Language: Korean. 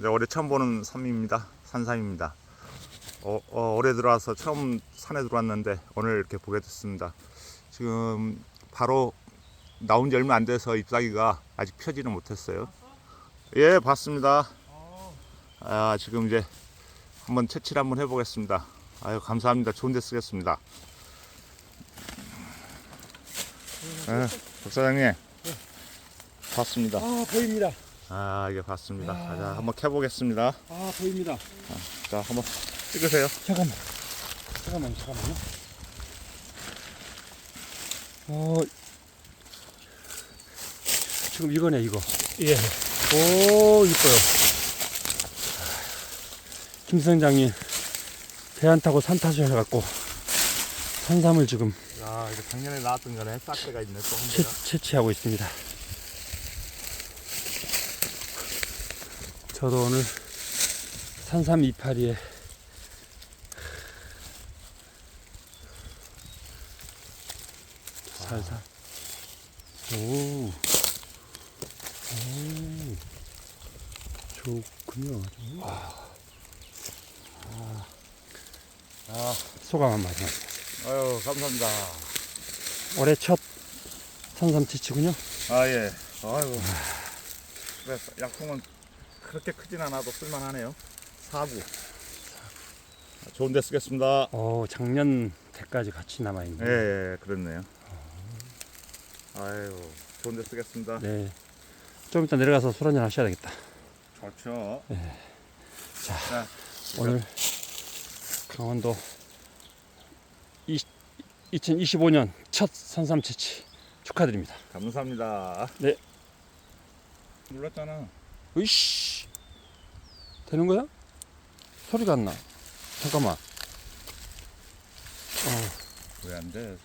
이제 올해 처음 보는 섬입니다. 산삼입니다. 어, 어, 올해 들어와서 처음 산에 들어왔는데 오늘 이렇게 보게 됐습니다. 지금 바로 나온 지 얼마 안 돼서 잎사귀가 아직 펴지는 못했어요. 예, 봤습니다. 아, 지금 이제 한번 채취를 한번 해보겠습니다. 아유, 감사합니다. 좋은 데 쓰겠습니다. 예, 박사장님. 봤습니다. 아 보입니다. 아, 이게 봤습니다. 야. 자, 한번 켜보겠습니다. 아 보입니다. 자, 한번 찍으세요. 잠깐만. 잠깐만요. 잠깐만요. 어 지금 이거네 이거. 예. 오 이뻐요. 김선장님 배 안 타고 산 타셔갖고 산삼을 지금 야, 이거 작년에 나왔던 거네. 싹대가 있네, 또 채, 채취하고 있습니다. 저도 오늘 산삼 이파리에 살살 오, 오 좋군요. 아, 소감 한 말씀. 아유, 감사합니다. 올해 첫 산삼 채취군요. 아, 예. 아이고. 그래, 약통은 그렇게 크진 않아도 쓸만하네요. 사구. 좋은 데 쓰겠습니다. 어 작년 때까지 같이 남아 있네. 예, 예, 그렇네요. 아이고, 좋은 데 쓰겠습니다. 네. 좀 이따 내려가서 술 한잔 하셔야 되겠다. 좋죠. 자, 자, 오늘 강원도 이, 2025년 첫 산삼 채취 축하드립니다. 감사합니다. 네. 눌렀잖아. 으이씨. 되는 거야? 소리가 안 나. 잠깐만. 어, 왜 안 돼?